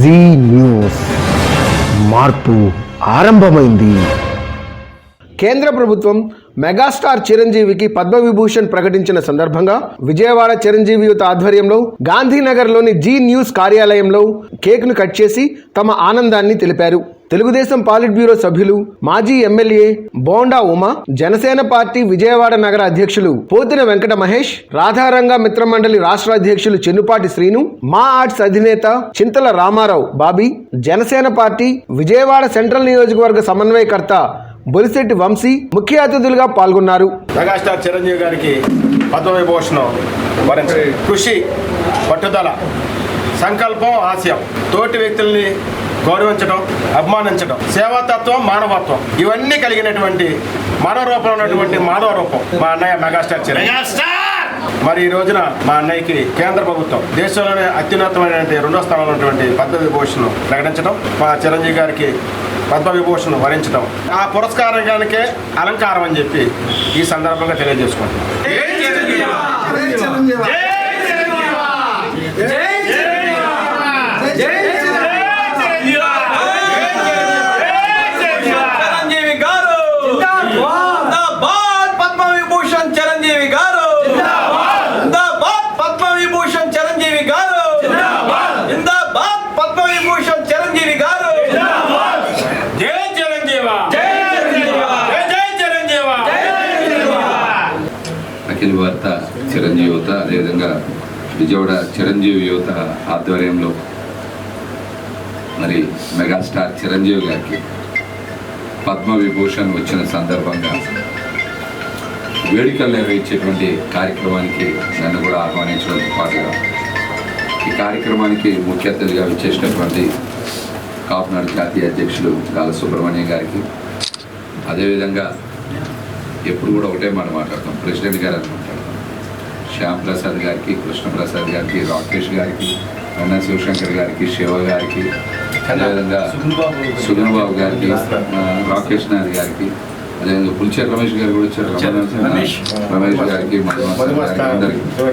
G news. మార్పు ఆరంభమైంది. కేంద్ర ప్రభుత్వం మెగాస్టార్ చిరంజీవికి పద్మవిభూషణ్ ప్రకటించిన సందర్భంగా విజయవాడ చిరంజీవి యుత ఆధ్వర్యంలో గాంధీనగర్లోని జీ న్యూస్ కార్యాలయంలో కేక్ను కట్ చేసి తమ ఆనందాన్ని తెలిపారు. తెలుగుదేశం పాలిట్ బ్యూరో సభ్యులు మాజీ ఎమ్మెల్యే బోండా ఉమా జనసేన పార్టీ విజయవాడ నగర అధ్యక్షులు పోతిన వెంకట మహేష్ రాధారంగ మిత్రమండలి రాష్ట్ర అధ్యక్షులు చెన్నుపాటి శ్రీను మా ఆర్ట్స్ అధినేత చింతల రామారావు బాబీ జనసేన పార్టీ విజయవాడ సెంట్రల్ నియోజకవర్గ సమన్వయకర్త బొలిశెట్టి వంశీ ముఖ్య అతిథులుగా పాల్గొన్నారు. మెగాస్టార్ చిరంజీవి గారికి పద్మవిభూషణం వరించి కృషి పట్టుదల సంకల్పం ఆశయం. తోటి వ్యక్తుల్ని గౌరవించడం అభిమానించడం సేవాతత్వం మానవత్వం ఇవన్నీ కలిగినటువంటి మానవ రూపంలో ఉన్నటువంటి మానవ రూపం మా అన్నయ్య మెగాస్టార్ చిరంజీవి. మరి ఈ రోజున మా అన్నయ్యకి కేంద్ర ప్రభుత్వం దేశంలోనే అత్యున్నతమైనటువంటి రెండో స్థానంలో ఉన్నటువంటి పద్మవిభూషణ్ ప్రకటించడం మా చిరంజీవి గారికి పద్మవిభూషణ్ వరించడం ఆ పురస్కారానికే అలంకారం అని చెప్పి ఈ సందర్భంగా తెలియజేసుకుంటున్నాం చిరంజీవి గారు జిందాబాద్ పద్మవిభూషణ్ చిరంజీవి గారు జిందాబాద్ పద్మవిభూషణ్ చిరంజీవి గారు జిందాబాద్ పద్మవిభూషణ్ చిరంజీవి గారు జై చిరంజీవ జై చిరంజీవి జై చిరంజీవ అఖిల భారత చిరంజీవి యువత అదేవిధంగా విజయవాడ చిరంజీవి యువత ఆధ్వర్యంలో మరి మెగాస్టార్ చిరంజీవి గారికి పద్మ విభూషణ్ వచ్చిన సందర్భంగా వేడుకలు నిర్వహించేటువంటి కార్యక్రమానికి నన్ను కూడా ఆహ్వానించడంతో పాటుగా ఈ కార్యక్రమానికి ముఖ్య అతిథిగా విచ్చేసినటువంటి కాపునాడు జాతీయ అధ్యక్షులు గాల సుబ్రహ్మణ్యం గారికి. అదేవిధంగా ఎప్పుడు కూడా ఒకటే మాట మాట్లాడతాం. ప్రెసిడెంట్ గారు అని మాట్లాడతాం శ్యామ్ ప్రసాద్ గారికి కృష్ణప్రసాద్ గారికి రాకేష్ గారికి అన్న శివశంకర్ గారికి శివ గారికి అదేవిధంగా సుగన్ బాబు గారికి రాకేష్. నాథ్ గారికి అదేవిధంగా పులిచేరు రమేష్ గారు కూడా వచ్చారు. రమేష్ రమేష్. గారికి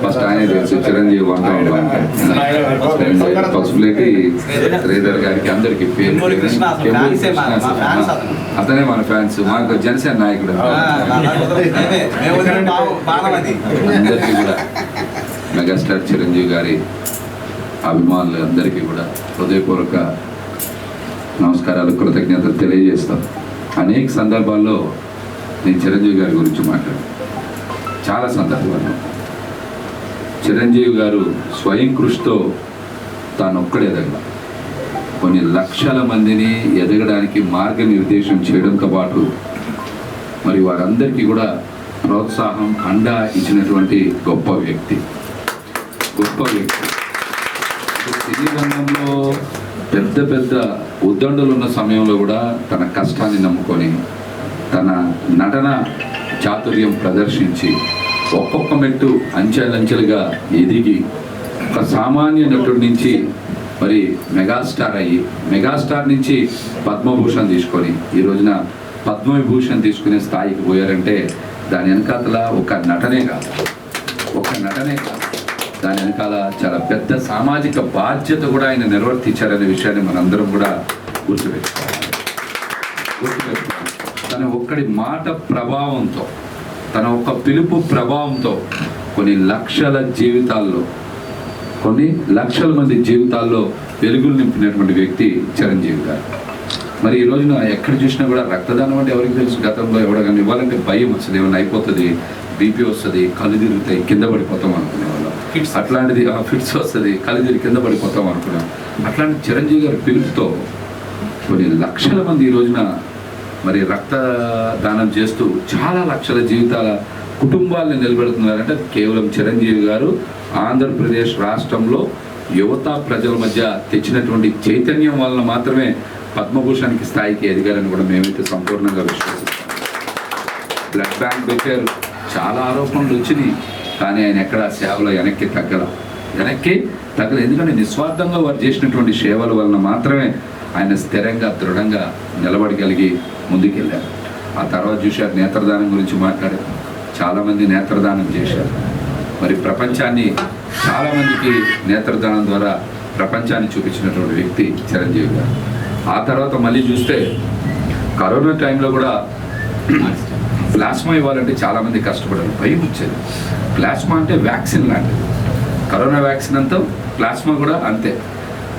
ఫస్ట్ ఆయన తెలుసు చిరంజీవి పసుపులేటి శ్రీధర్. గారికి అందరికి అతను. మన ఫ్యాన్స్. మాకు జనసేన నాయకుడు. అందరికీ కూడా. మెగాస్టార్ చిరంజీవి గారి అభిమానులు అందరికీ కూడా హృదయపూర్వక నమస్కారాలు కృతజ్ఞతలు తెలియజేస్తాం. అనేక సందర్భాల్లో నేను చిరంజీవి గారి గురించి మాట్లాడు చాలా సందర్భాల్లో. చిరంజీవి గారు స్వయం కృషితో తాను ఒక్కడే ఎదగల కొన్ని లక్షల మందిని ఎదగడానికి మార్గనిర్దేశం చేయడంతో పాటు మరి వారందరికీ కూడా ప్రోత్సాహం అండ ఇచ్చినటువంటి గొప్ప వ్యక్తి. గొప్ప వ్యక్తి. సినీ రంగంలో పెద్ద పెద్ద ఉద్దండులు ఉన్న సమయంలో కూడా తన కష్టాన్ని నమ్ముకొని తన నటన చాతుర్యం ప్రదర్శించి ఒక్కొక్క మెట్టు అంచెలంచెలుగా ఎదిగి ఒక సామాన్య నటుడి నుంచి మరి మెగాస్టార్ అయ్యి మెగాస్టార్ నుంచి పద్మభూషణ్ తీసుకొని ఈ రోజున పద్మవిభూషణ్ తీసుకునే స్థాయికి పోయారంటే దాని వెనకాతల ఒక నటనే కాదు. ఒక నటనే కాదు. దాని వెనకాల చాలా పెద్ద సామాజిక బాధ్యత కూడా ఆయన నిర్వర్తించారనే విషయాన్ని మనందరం కూడా గుర్తుపెట్టుకోవాలి. గుర్తుపెట్టుకోవాలి. తన ఒక్కడి మాట ప్రభావంతో తన ఒక్క పిలుపు ప్రభావంతో కొన్ని లక్షల జీవితాల్లో కొన్ని లక్షల మంది జీవితాల్లో వెలుగులు నింపినటువంటి వ్యక్తి చిరంజీవి గారు. మరి ఈ రోజున ఎక్కడ చూసినా కూడా రక్తదానం అంటే ఎవరికి తెలుసు? గతంలో ఎవడగానే ఇవ్వాలంటే భయం వస్తుంది. ఏమైనా అయిపోతుంది? బీపీ వస్తుంది కళ్ళు తిరుగుతాయి కింద పడిపోతాం అనుకునేవాళ్ళు. కిట్స్ అట్లాంటిది ఫిట్స్ వస్తుంది కళ్ళు కింద పడిపోతాం అనుకున్నాం. అట్లాంటి చిరంజీవి గారి పిలుపుతో కొన్ని లక్షల మంది ఈ రోజున మరి రక్తదానం చేస్తూ చాలా లక్షల జీవితాల కుటుంబాలను నిలబెడుతున్నారంటే కేవలం చిరంజీవి గారు ఆంధ్రప్రదేశ్ రాష్ట్రంలో యువత ప్రజల మధ్య తెచ్చినటువంటి చైతన్యం వలన మాత్రమే పద్మభూషణ్కి స్థాయికి ఎదిగారని కూడా మేమైతే సంపూర్ణంగా విశ్వసిస్తాం. బ్లడ్ బ్యాంక్ పెట్టారు. చాలా ఆరోపణలు వచ్చినాయి. కానీ ఆయన ఎక్కడ సేవలో వెనక్కి తగ్గల వెనక్కి తగ్గల. ఎందుకంటే నిస్వార్థంగా వారు చేసినటువంటి సేవల వలన మాత్రమే ఆయన స్థిరంగా దృఢంగా నిలబడగలిగి ముందుకెళ్ళారు. ఆ తర్వాత చూశారు నేత్రదానం గురించి మాట్లాడారు. చాలామంది నేత్రదానం చేశారు. మరి ప్రపంచాన్ని చాలామందికి నేత్రదానం ద్వారా ప్రపంచాన్ని చూపించినటువంటి వ్యక్తి చిరంజీవి గారు. ఆ తర్వాత మళ్ళీ చూస్తే కరోనా టైంలో కూడా ప్లాస్మా ఇవ్వాలంటే చాలామంది కష్టపడారు భయం వచ్చేది. ప్లాస్మా అంటే వ్యాక్సిన్ లాంటిది. కరోనా వ్యాక్సిన్ అంతా ప్లాస్మా కూడా అంతే.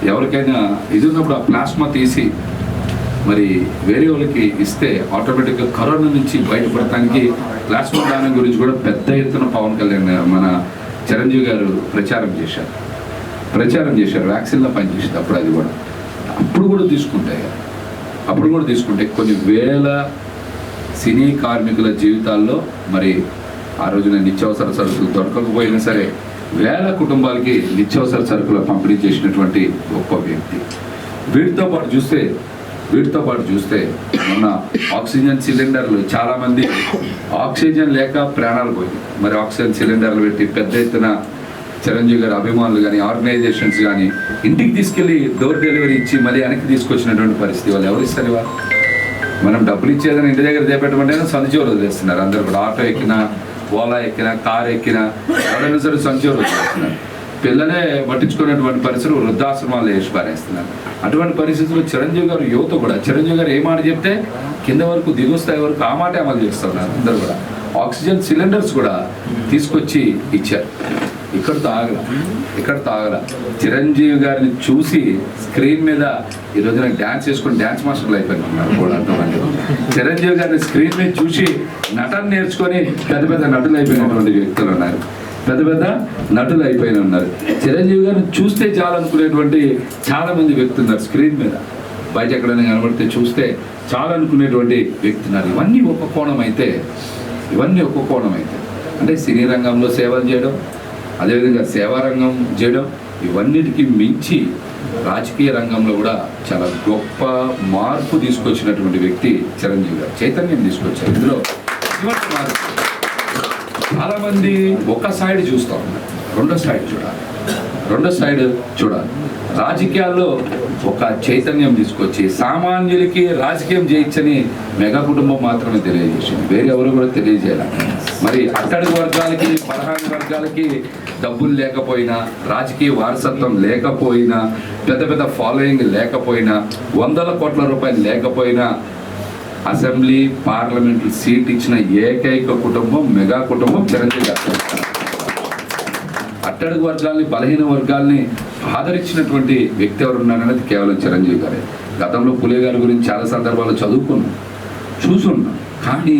ఎవరికైనా ఇది ఉన్నప్పుడు ఆ ప్లాస్మా తీసి మరి వేరే వాళ్ళకి ఇస్తే ఆటోమేటిక్గా కరోనా నుంచి బయటపడటానికి ప్లాస్మా దానం గురించి కూడా పెద్ద ఎత్తున పవన్ కళ్యాణ్ మన చిరంజీవి గారు ప్రచారం చేశారు. ప్రచారం చేశారు వ్యాక్సిన్లో పనిచేసింది అప్పుడు అది కూడా. అప్పుడు కూడా తీసుకుంటే అప్పుడు కూడా తీసుకుంటే కొన్ని వేల సినీ కార్మికుల జీవితాల్లో మరి ఆ రోజున నిత్యావసర సరుకులు దొరకకపోయినా సరే వేల కుటుంబాలకి నిత్యావసర సరుకులు పంపిణీ చేసినటువంటి గొప్ప వ్యక్తి. వీటితో పాటు చూస్తే వీటితో పాటు చూస్తే మొన్న ఆక్సిజన్ సిలిండర్లు చాలామంది ఆక్సిజన్ లేక ప్రాణాలు పోయింది మరి ఆక్సిజన్ సిలిండర్లు పెట్టి పెద్ద ఎత్తున చిరంజీవి గారి అభిమానులు కానీ ఆర్గనైజేషన్స్ కానీ ఇంటికి తీసుకెళ్ళి డోర్ డెలివరీ ఇచ్చి మళ్ళీ వెనక్కి తీసుకొచ్చినటువంటి పరిస్థితి వాళ్ళు ఎవరు ఇస్తారు ఇవాళ? మనం డబ్బులు ఇచ్చేదని ఇంటి దగ్గర చేపెట్టమంటే సంచివరు వదిలేస్తున్నారు అందరు కూడా ఆటో ఎక్కినా ఓలా ఎక్కినా కార్ ఎక్కినా ఎవరైనా సరే సంచివరు పిల్లలే పట్టించుకునేటువంటి పరిస్థితులు వృద్ధాశ్రమాలు వేసి పారేస్తున్నారు. అటువంటి పరిస్థితుల్లో చిరంజీవి గారు యువత కూడా చిరంజీవి గారు ఏ మాట చెప్తే కింద వరకు దిగుస్తాయి వరకు ఆ మాటే అమలు చేస్తున్నారు అందరు కూడా. ఆక్సిజన్ సిలిండర్స్ కూడా తీసుకొచ్చి ఇచ్చారు. ఇక్కడ తాగల ఇక్కడ తాగల. చిరంజీవి గారిని చూసి స్క్రీన్ మీద ఈ రోజున డ్యాన్స్ చేసుకుని డ్యాన్స్ మాస్టర్లు అయిపోయిన ఉన్నారు కూడా చిరంజీవి గారిని స్క్రీన్ మీద చూసి నటన నేర్చుకొని పెద్ద పెద్ద నటులు అయిపోయినటువంటి వ్యక్తులు ఉన్నారు. పెద్ద పెద్ద నటులు అయిపోయిన ఉన్నారు. చిరంజీవి గారిని చూస్తే చాలనుకునేటువంటి చాలా మంది వ్యక్తులు ఉన్నారు స్క్రీన్ మీద. బయట ఎక్కడైనా కనబడితే చూస్తే చాలా అనుకునేటువంటి వ్యక్తి ఉన్నారు. ఇవన్నీ ఒక కోణం అయితే ఇవన్నీ ఒక కోణం అయితే. అంటే సినీ రంగంలో సేవలు చేయడం అదేవిధంగా సేవారంగం చేయడం ఇవన్నిటికీ మించి రాజకీయ రంగంలో కూడా చాలా గొప్ప మార్పు తీసుకొచ్చినటువంటి వ్యక్తి చిరంజీవి గారు. చైతన్యం తీసుకొచ్చారు. ఇందులో మార్పు చాలా మంది ఒక సైడ్ చూస్తూ ఉన్నారు. రెండో సైడ్ చూడాలి. రెండో సైడ్ చూడాలి. రాజకీయాల్లో ఒక చైతన్యం తీసుకొచ్చి సామాన్యులకి రాజకీయం చేయొచ్చని మెగా కుటుంబం మాత్రమే తెలియజేసింది. వేరే ఎవరు కూడా తెలియజేయాలి. మరి అట్టడుగు వర్గాలకి పదహారు వర్గాలకి డబ్బులు లేకపోయినా రాజకీయ వారసత్వం లేకపోయినా పెద్ద పెద్ద ఫాలోయింగ్ లేకపోయినా వందల కోట్ల రూపాయలు లేకపోయినా అసెంబ్లీ పార్లమెంట్ సీట్ ఇచ్చిన ఏకైక కుటుంబం మెగా కుటుంబం చిరంజీవి గారు. అట్టడుగు వర్గాల్ని బలహీన వర్గాల్ని ఆదరించినటువంటి వ్యక్తి ఎవరు ఉన్నారనేది కేవలం చిరంజీవి గారే. గతంలో పులే గారి గురించి చాలా సందర్భాల్లో చదువుకున్నాం చూసున్నాం. కానీ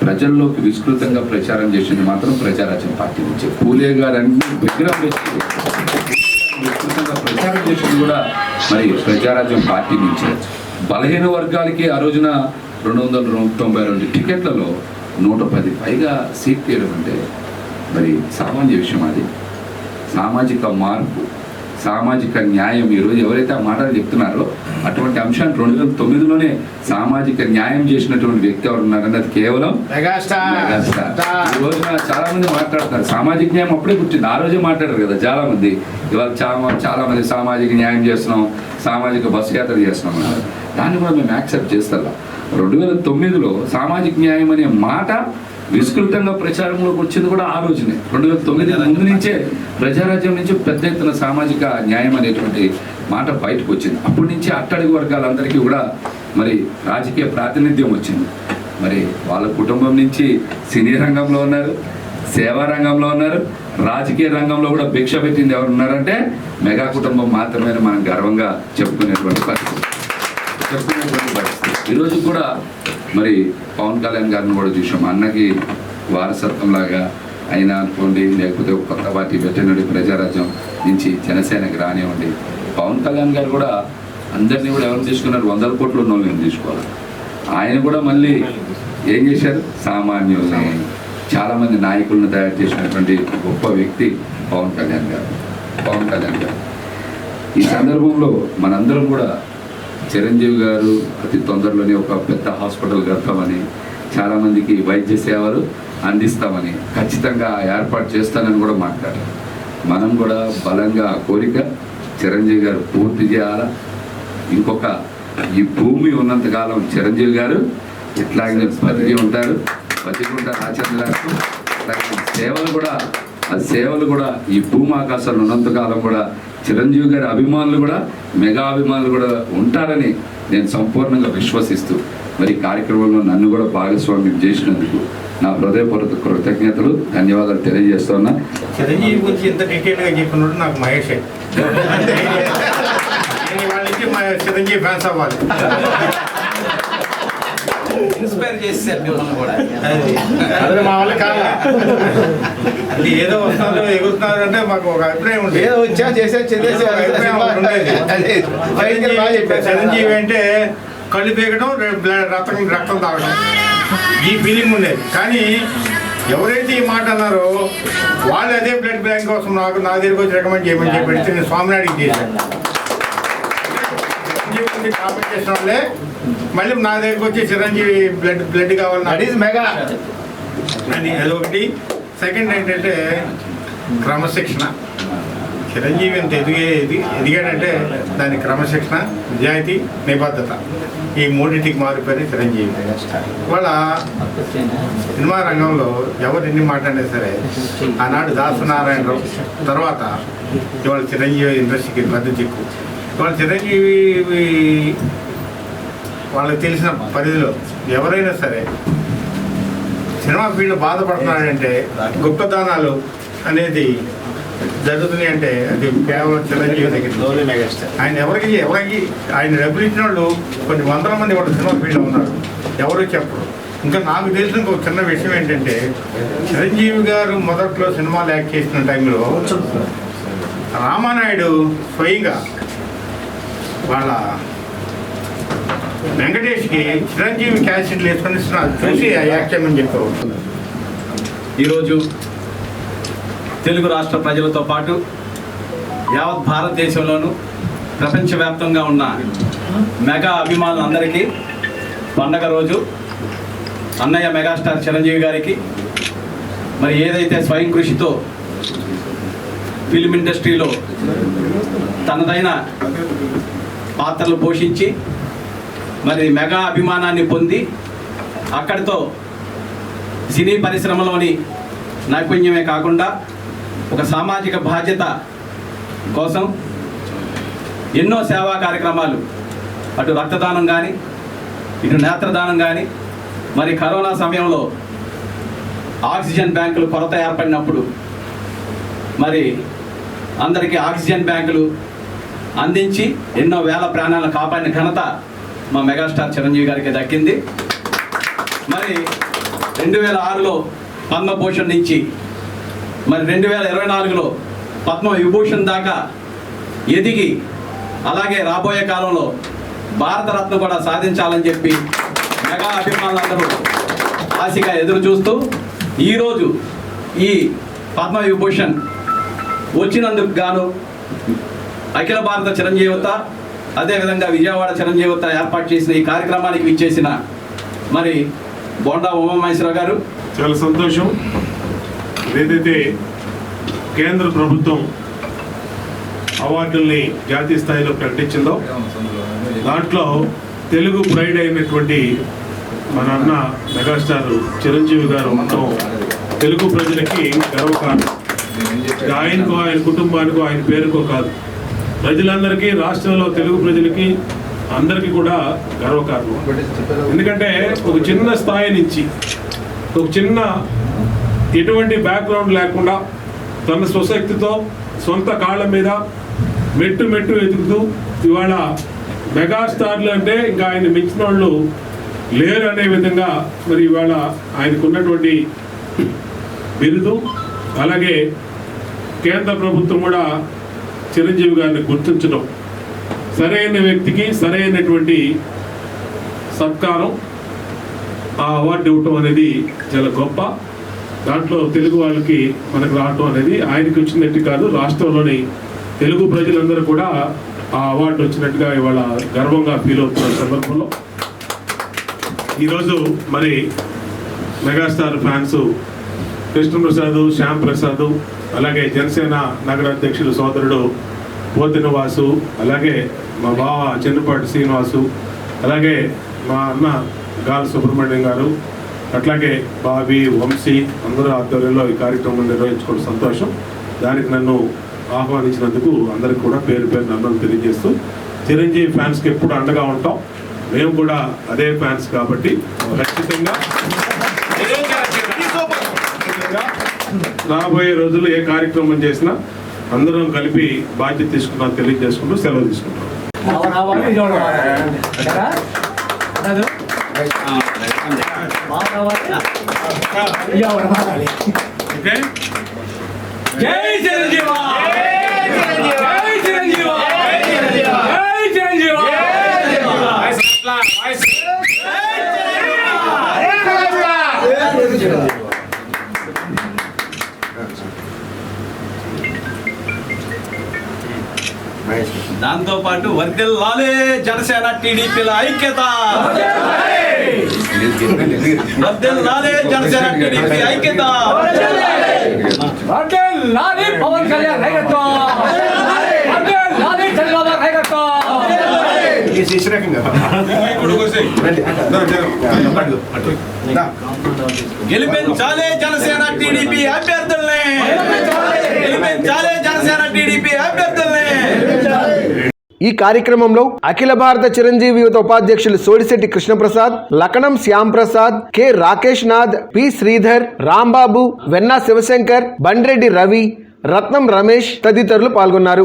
ప్రజల్లోకి విస్తృతంగా ప్రచారం చేసింది మాత్రం ప్రజారాజ్యం పార్టీ నుంచి. కూలే గారు అన్ని విగ్రహం విస్తృతంగా ప్రచారం చేసింది కూడా మరి ప్రజారాజ్యం పార్టీ నుంచే. బలహీన వర్గాలకి ఆ రోజున రెండు వందల తొంభై రెండు టికెట్లలో నూట పది పైగా సీట్ తీయడం అంటే మరి సామాన్య విషయం అది. సామాజిక మార్పు సామాజిక న్యాయం ఈరోజు ఎవరైతే ఆ మాటలు చెప్తున్నారో అటువంటి అంశాన్ని రెండు వేల తొమ్మిదిలోనే సామాజిక న్యాయం చేసినటువంటి వ్యక్తి ఎవరు ఉన్నారని అది కేవలం. ఈ రోజున చాలా మంది మాట్లాడతారు సామాజిక న్యాయం అప్పుడే పుట్టింది. ఆ రోజే మాట్లాడారు కదా చాలా మంది ఇవాళ చాలా చాలా మంది సామాజిక న్యాయం చేస్తున్నాం సామాజిక బస్సు యాత్ర చేస్తున్నాం అన్నారు. దాన్ని కూడా మేము యాక్సెప్ట్ చేస్తాం రెండు వేల తొమ్మిదిలో సామాజిక న్యాయం అనే మాట విస్తృతంగా ప్రచారంలోకి వచ్చింది కూడా ఆ రోజునే. రెండు వేల తొమ్మిది ముందు నుంచే ప్రజారాజ్యం నుంచి పెద్ద ఎత్తున సామాజిక న్యాయం అనేటువంటి మాట బయటకు వచ్చింది అప్పటి నుంచి అట్టడుగు వర్గాలందరికీ కూడా మరి రాజకీయ ప్రాతినిధ్యం వచ్చింది. మరి వాళ్ళ కుటుంబం నుంచి సినీ రంగంలో ఉన్నారు సేవా రంగంలో ఉన్నారు రాజకీయ రంగంలో కూడా భిక్ష పెట్టింది ఎవరు ఉన్నారంటే మెగా కుటుంబం మాత్రమే మనం గర్వంగా చెప్పుకునేటువంటి పరిస్థితి. చెప్పుకునేటువంటి పరిస్థితి. ఈరోజు కూడా మరి పవన్ కళ్యాణ్ గారిని కూడా చూసాం. అన్నకి వారసత్వం లాగా అయినా అనుకోండి లేకపోతే కొత్త పార్టీ పెట్టినటువంటి ప్రజారాజ్యం నుంచి జనసేనకి రానివ్వండి. పవన్ కళ్యాణ్ గారు కూడా అందరినీ కూడా ఎవరు తీసుకున్నారు? వందల కోట్లు ఉన్న వాళ్ళని తీసుకోవాలి. ఆయన కూడా మళ్ళీ ఏం చేశారు? సామాన్యుల్ని చాలా మంది నాయకులను తయారు చేసినటువంటి గొప్ప వ్యక్తి పవన్ కళ్యాణ్ గారు. పవన్ కళ్యాణ్ గారు. ఈ సందర్భంలో మనందరం కూడా చిరంజీవి గారు అతి తొందరలోనే ఒక పెద్ద హాస్పిటల్ కడతామని చాలామందికి వైద్య సేవలు అందిస్తామని ఖచ్చితంగా ఏర్పాటు చేస్తానని కూడా మాట్లాడారు. మనం కూడా బలంగా కోరిక చిరంజీవి గారు పూర్తి చేయాలా? ఇంకొక ఈ భూమి ఉన్నంతకాలం చిరంజీవి గారు ఇట్లాగే బతికి ఉంటారు. బతికి ఉంటారు రాచంద్ర సేవలు కూడా ఆ సేవలు కూడా ఈ భూమి ఆకాశాలు ఉన్నంతకాలం కూడా చిరంజీవి గారి అభిమానులు కూడా మెగా అభిమానులు కూడా ఉంటారని నేను సంపూర్ణంగా విశ్వసిస్తూ మరి కార్యక్రమంలో నన్ను కూడా భాగస్వామ్యం చేసినందుకు నా హృదయపూర్వక కృతజ్ఞతలు ధన్యవాదాలు తెలియజేస్తున్నా. చిరంజీవి గురించి ఇంత డీటెయిల్గా చెప్పినట్టు నాకు మహేషే. చిరంజీవి ఫ్యాన్స్ అవ్వాలి. ఇన్స్పైర్ చేశారు మిమ్మల్ని కూడా. అది. అదే మా వాళ్ళకి కావాలా అది ఏదో వస్తున్నారు ఎగురుతున్నారు అంటే మాకు ఒక అభిప్రాయం ఉంటుంది ఏదో వచ్చా చేసా చేసేసి అభిప్రాయం ఉండేది. చిరంజీవి అంటే కళ్ళు పీకడం రక్తం రక్తం తాగడం. ఈ ఫీలింగ్ ఉండేది కానీ ఎవరైతే ఈ మాట అన్నారో వాళ్ళు అదే బ్లడ్ బ్యాంక్ కోసం నాకు నా దగ్గరికి వచ్చి రికమెండ్ చేయమని చెప్పి నేను స్వామినాడికి చేశాను చిరంజీవి కామెంట్ చేసిన వాళ్ళే. మళ్ళీ నా దగ్గరికి వచ్చి చిరంజీవి బ్లడ్ బ్లడ్ కావాలి మెగా. అని అదొకటి సెకండ్ ఏంటంటే క్రమశిక్షణ. చిరంజీవి ఎంత ఎదిగే ఎది ఎదిగాడంటే దాని క్రమశిక్షణ నిజాయితీ నిబద్ధత ఈ మూడింటికి మారిపోయిన చిరంజీవి వాళ్ళ సినిమా రంగంలో ఎవరు ఎన్ని మాట్లాడినా సరే ఆనాడు దాసనారాయణరావు తర్వాత ఇవాళ చిరంజీవి ఇండస్ట్రీకి పెద్ద దిక్కు. ఇవాళ చిరంజీవి వాళ్ళకి తెలిసిన పరిధిలో ఎవరైనా సరే సినిమా ఫీల్డ్ బాధపడుతున్నాడంటే గుప్తదానాలు అనేది జరుగుతున్నాయి అంటే అది కేవలం చిరంజీవి దగ్గర ఆయన ఎవరికి ఎవరికి ఆయన డబ్బులు ఇచ్చిన వాళ్ళు కొన్ని వందల మంది వాళ్ళు సినిమా ఫీల్డ్లో ఉన్నారు. ఎవరు చెప్పరు. ఇంకా నాకు తెలిసిన ఒక చిన్న విషయం ఏంటంటే చిరంజీవి గారు మొదట్లో సినిమాలు యాక్ట్ చేసిన టైంలో రామానాయుడు స్వయంగా వాళ్ళ వెంకటేష్కి చిరంజీవి క్యాసెట్లు వేసుకొని చూసి యాక్ట్ చేయమని చెప్పారు ఈరోజు తెలుగు రాష్ట్ర ప్రజలతో పాటు యావత్ భారతదేశంలోనూ ప్రపంచవ్యాప్తంగా ఉన్న మెగా అభిమానులందరికీ పండగ రోజు అన్నయ్య మెగాస్టార్ చిరంజీవి గారికి మరి ఏదైతే స్వయం కృషితో ఫిల్మ్ ఇండస్ట్రీలో తనదైన పాత్రలు పోషించి మరి మెగా అభిమానాన్ని పొంది అక్కడితో సినీ పరిశ్రమలోని నైపుణ్యమే కాకుండా ఒక సామాజిక బాధ్యత కోసం ఎన్నో సేవా కార్యక్రమాలు. అటు రక్తదానం కానీ ఇటు నేత్రదానం కానీ మరి కరోనా సమయంలో ఆక్సిజన్ బ్యాంకులు కొరత ఏర్పడినప్పుడు మరి అందరికీ ఆక్సిజన్ బ్యాంకులు అందించి ఎన్నో వేల ప్రాణాలను కాపాడిన ఘనత మా మెగాస్టార్ చిరంజీవి గారికి దక్కింది. మరి రెండు వేల ఆరులో పద్మభూషణ్ నుంచి మరి రెండు వేల ఇరవై నాలుగులో పద్మ విభూషణ్ దాకా ఎదిగి అలాగే రాబోయే కాలంలో భారతరత్న కూడా సాధించాలని చెప్పి మెగా అభిమానులందరూ ఆశగా ఎదురు చూస్తూ ఈరోజు ఈ పద్మ విభూషణ్ వచ్చినందుకు గాను అఖిల భారత చిరంజీవిత అదేవిధంగా విజయవాడ చిరంజీవిత ఏర్పాటు చేసిన ఈ కార్యక్రమానికి ఇచ్చేసిన మరి బోండా ఉమామహేశ్వర గారు. చాలా సంతోషం. ఏదైతే కేంద్ర ప్రభుత్వం అవార్డుల్ని జాతీయ స్థాయిలో ప్రకటించిందో దాంట్లో తెలుగు ప్రైడ్ అయినటువంటి మన అన్న మెగాస్టార్ చిరంజీవి గారు మొత్తం తెలుగు ప్రజలకి గర్వకారణం. ఆయనకు ఆయన కుటుంబానికి ఆయన పేరుకో కాదు. ప్రజలందరికీ రాష్ట్రంలో తెలుగు ప్రజలకి అందరికీ కూడా గర్వకారణం. ఎందుకంటే ఒక చిన్న స్థాయి నుంచి ఒక చిన్న ఎటువంటి బ్యాక్గ్రౌండ్ లేకుండా తన స్వశక్తితో సొంత కాళ్ళ మీద మెట్టు మెట్టు ఎదుగుతూ ఇవాళ మెగాస్టార్లు అంటే ఇంకా ఆయన మించిన వాళ్ళు లేరు అనే విధంగా మరి ఇవాళ ఆయనకున్నటువంటి బిరుదు. అలాగే కేంద్ర ప్రభుత్వం కూడా చిరంజీవి గారిని గుర్తించడం. సరైన వ్యక్తికి సరైనటువంటి సత్కారం. ఆ అవార్డు ఇవ్వటం అనేది చాలా గొప్ప దాంట్లో తెలుగు వాళ్ళకి మనకు రావటం అనేది ఆయనకి వచ్చినట్టు కాదు రాష్ట్రంలోని తెలుగు ప్రజలందరూ కూడా ఆ అవార్డు వచ్చినట్టుగా ఇవాళ గర్వంగా ఫీల్ అవుతున్న సందర్భంలో. ఈరోజు మరి మెగాస్టార్ ఫ్యాన్స్ కృష్ణప్రసాద్ శ్యామ్ ప్రసాద్ అలాగే జనసేన నగర అధ్యక్షుడు సోదరుడు పోతిన వాసు అలాగే మా బావ చిన్నపాటి శ్రీనివాసు అలాగే మా అన్న గాల సుబ్రహ్మణ్యం గారు అట్లాగే బాబీ వంశీ అందరూ ఆధ్వర్యంలో ఈ కార్యక్రమం నిర్వహించుకోవడం సంతోషం. దానికి నన్ను ఆహ్వానించినందుకు అందరికి కూడా పేరు పేరు నన్ను తెలియజేస్తూ చిరంజీవి ఫ్యాన్స్కి ఎప్పుడు అండగా ఉంటాం. మేము కూడా అదే ఫ్యాన్స్ కాబట్టి ఖచ్చితంగా రాబోయే రోజుల్లో ఏ కార్యక్రమం చేసినా అందరం కలిపి బాధ్యత తీసుకున్నా తెలియజేసుకుంటూ సెలవు తీసుకుంటాం. జై చిరంజీవ జై చిరంజీవ జై చిరంజీవ దాంతో పాటు వర్దెల్ లాలే జనసేన టీడీపీల ఐక్యత. వర్దెల్ లాలే జనసేన టీడీపీ ఐక్యత. లాలి. పవన్ కళ్యాణ్ గెలిపించాలే జనసేన టీడీపీ అభ్యర్థుల్ని. గెలిపించాలే జనసేన టీడీపీ అభ్యర్థుల్ని. ఈ కార్యక్రమంలో అఖిల భారత చిరంజీవి యువత ఉపాధ్యక్షులు సోడిశెట్టి కృష్ణప్రసాద్ లకనం శ్యామ్ ప్రసాద్ కె రాకేష్ నాథ్ పి శ్రీధర్ రాంబాబు వెన్నా శివశంకర్ బండ్రెడ్డి రవి రత్నం రమేష్ తదితరులు పాల్గొన్నారు.